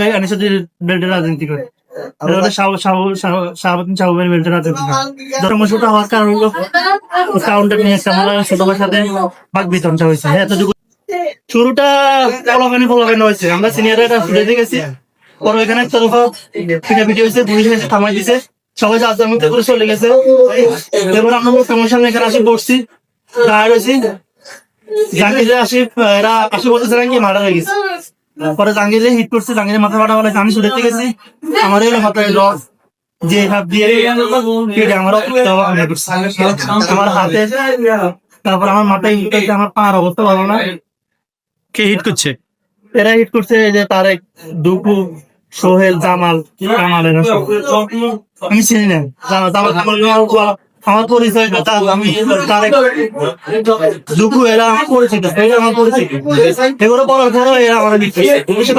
ভাই। রাজনীতি করে। হওয়ার কারণ হলো কাউন্টার নিয়ে ছোট সাথে বাক বিতরণটা হয়েছে। হ্যাঁ এতটুকু শুরুটা ফলাফানি ফলাফানি হয়েছে। আমরা সিনিয়র এটা ফুটে গেছি পরে ওইখানে একটা দফা হয়েছে পুলিশ এসে থামাই দিছে সবাই যার যার মধ্যে করে চলে গেছে। এবার আমরা তোমার সামনে এখানে আসি বসছি দাঁড়িয়ে রয়েছি। জাহাঙ্গীরে আসি এরা আসি বলতেছে নাকি মারা হয়ে গেছে। পরে জাহাঙ্গীরে হিট করছে জাহাঙ্গীরের মাথা ফাটা বলে আমি ছুটে গেছি। আমার এই মাথায় লস যে হাত দিয়ে আমার হাতে তারপর আমার মাথায় হিট করছে আমার পার অবস্থা ভালো না। কে হিট করছে? এরা হিট করছে যে তারেক দুকু সোহেল জামাল কামাল আমি চিনি না। জামাল জামাল। আমার- পরিচয় কথা আমি তারেক দুকু এরা আমার পরিচিত এরা আমার পরিচিত এগুলো বলার পরও এরা আমার দিচ্ছে পরিচিত।